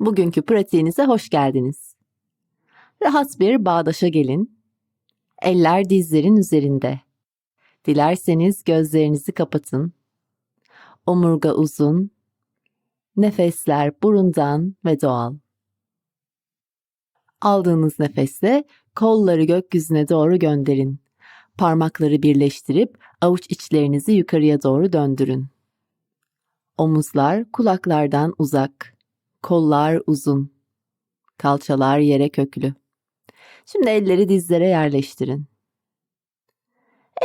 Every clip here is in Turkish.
Bugünkü pratiğinize hoş geldiniz. Rahat bir bağdaşa gelin. Eller dizlerin üzerinde. Dilerseniz gözlerinizi kapatın. Omurga uzun. Nefesler burundan ve doğal. Aldığınız nefesle kolları gökyüzüne doğru gönderin. Parmakları birleştirip avuç içlerinizi yukarıya doğru döndürün. Omuzlar kulaklardan uzak. Kollar uzun. Kalçalar yere köklü. Şimdi elleri dizlere yerleştirin.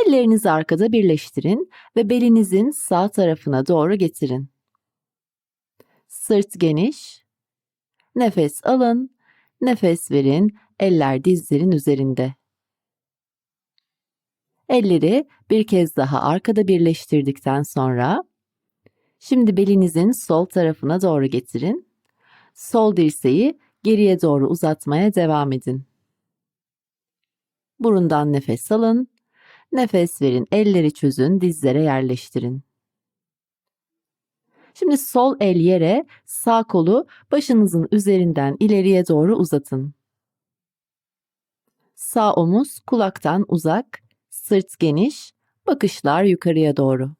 Ellerinizi arkada birleştirin ve belinizin sağ tarafına doğru getirin. Sırt geniş. Nefes alın, nefes verin. Eller dizlerin üzerinde. Elleri bir kez daha arkada birleştirdikten sonra şimdi belinizin sol tarafına doğru getirin. Sol dirseği geriye doğru uzatmaya devam edin. Burundan nefes alın. Nefes verin. Elleri çözün. Dizlere yerleştirin. Şimdi sol el yere, sağ kolu başınızın üzerinden ileriye doğru uzatın. Sağ omuz kulaktan uzak, sırt geniş, bakışlar yukarıya doğru.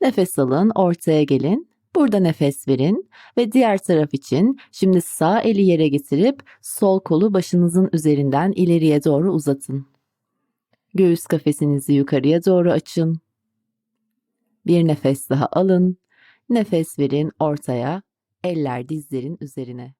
Nefes alın, ortaya gelin. Burada nefes verin ve diğer taraf için şimdi sağ eli yere getirip sol kolu başınızın üzerinden ileriye doğru uzatın. Göğüs kafesinizi yukarıya doğru açın. Bir nefes daha alın. Nefes verin ortaya, eller dizlerin üzerine.